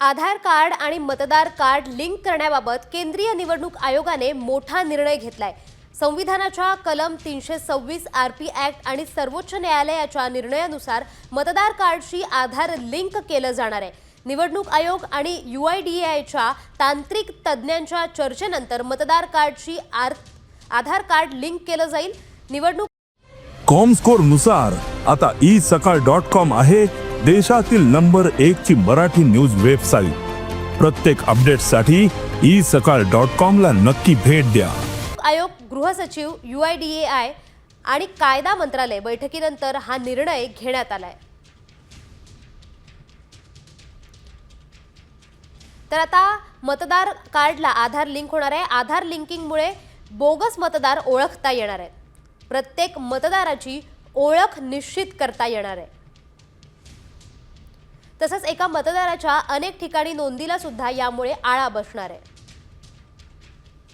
आधार card आणि मतदार card link करण्याबाबत केंद्रीय निवडणूक आयोगाने मोठा निर्णय घेतलाय. संविधानाच्या कलम तीनशे सव्वीस आर पी ॲक्ट आणि सर्वोच्च न्यायालयाच्या निर्णयानुसार मतदार कार्डशी आधार लिंक केलं जाणार आहे. निवडणूक आयोग आणि यू आय डी आयच्या तांत्रिक तज्ज्ञांच्या चर्चेनंतर मतदार कार्डशी आर आधार कार्ड लिंक केलं जाईल. निवडणूक कॉमस्कोरनुसार आता ई सकाळ डॉट कॉम आहे. देशातील नंबर एक ची मराठी न्यूज वेबसाईट. प्रत्येक अपडेटसाठी ई सकाळ डॉट कॉम ला नक्की भेट द्या. आयोग गृहसचिव U I D A I आणि कायदा मंत्रालय बैठकीनंतर हा निर्णय घेण्यात आलाय. तर आता मतदार कार्डला आधार लिंक होणार आहे. आधार लिंकिंगमुळे बोगस मतदार ओळखता येणार आहेत. प्रत्येक मतदाराची ओळख निश्चित करता येणार आहे. तसंच एका मतदाराच्या अनेक ठिकाणी नोंदीला सुद्धा यामुळे आळा बसणार आहे.